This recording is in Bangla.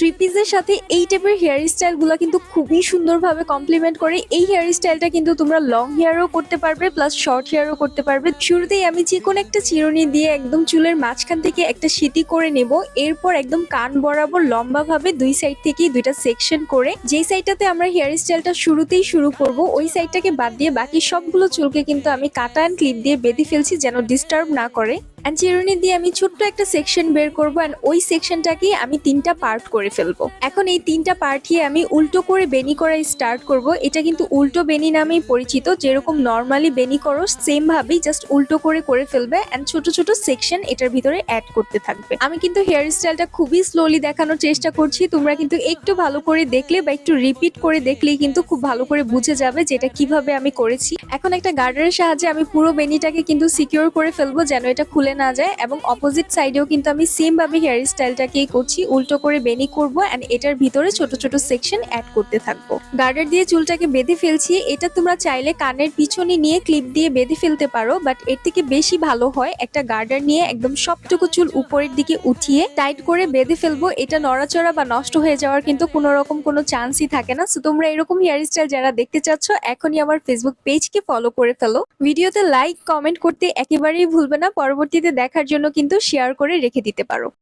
থ্রি পিসের সাথে এই টাইপের হেয়ার স্টাইলগুলো কিন্তু খুবই সুন্দরভাবে কমপ্লিমেন্ট করে। এই হেয়ার স্টাইলটা কিন্তু তোমরা লং হেয়ারও করতে পারবে প্লাস শর্ট হেয়ারও করতে পারবে। শুরুতেই আমি যে কোনো একটা চিরুনি দিয়ে একদম চুলের মাঝখান থেকে একটা সিটি করে নেব। এরপর একদম কান বরাবর লম্বা ভাবে দুই সাইড থেকেই দুইটা সেকশন করে, যেই সাইডটাতে আমরা হেয়ার স্টাইলটা শুরুতেই শুরু করব, ওই সাইডটাকে বাদ দিয়ে বাকি সবগুলো চুলকে কিন্তু আমি কাটা অ্যান্ড ক্লিপ দিয়ে বেঁধে ফেলছি যেন ডিস্টার্ব না করে। অ্যান্ড চিরুনি দিয়ে আমি ছোট্ট একটা সেকশন বের করব অ্যান্ড ওই সেকশনটাকে আমি তিনটা পার্ট করে ফেলব। এখন এই তিনটা পার্টিয়ে আমি উল্টো করে বেনি করা স্টার্ট করব। এটা কিন্তু উল্টো বেনি নামেই পরিচিত, যেরকম নর্মালি বেনি করো সেম ভাবেই জাস্ট উল্টো করে করে ফেলবে অ্যান্ড ছোট ছোট সেকশন এটার ভিতরে অ্যাড করতে থাকবে। আমি কিন্তু হেয়ার স্টাইলটা খুবই স্লোলি দেখানোর চেষ্টা করছি, তোমরা কিন্তু একটু ভালো করে দেখলে বা একটু রিপিট করে দেখলেই কিন্তু খুব ভালো করে বুঝে যাবে যেটা কীভাবে আমি করেছি। এখন একটা গার্ডারের সাহায্যে আমি পুরো বেনিটাকে কিন্তু সিকিউর করে ফেলব, যেন এটা খুলে না যায় এবং অপোজিট সাইডেও কিন্তু আমি সেম ভাবে হেয়ার স্টাইলটাকেই করছি। উল্টো করে বেনি করব অ্যান্ড এটার ভিতরে ছোট ছোট সেকশন অ্যাড করতে থাকব। গার্ডার দিয়ে চুলটাকে বেঁধে ফেলছি। এটা তোমরা চাইলে কানের পিছনে নিয়ে ক্লিপ দিয়ে বেঁধে ফেলতে পারো বাট এর থেকে বেশি ভালো হয় একটা গার্ডার নিয়ে একদম সবটুকু চুল উপরের দিকে উঠিয়ে টাইট করে বেঁধে ফেলব। এটা নড়াচড়া বা নষ্ট হয়ে যাওয়ার কিন্তু কোনো রকম কোনো চান্সই থাকে না। সো তোমরা এরকম হেয়ার স্টাইল যারা দেখতে চাচ্ছ, এখনই আমার ফেসবুক পেজকে ফলো করে ফেলো। ভিডিওতে লাইক কমেন্ট করতে একেবারেই ভুলবে না। পরবর্তীতে দেখার জন্য কিন্তু শেয়ার করে রেখে দিতে পারো।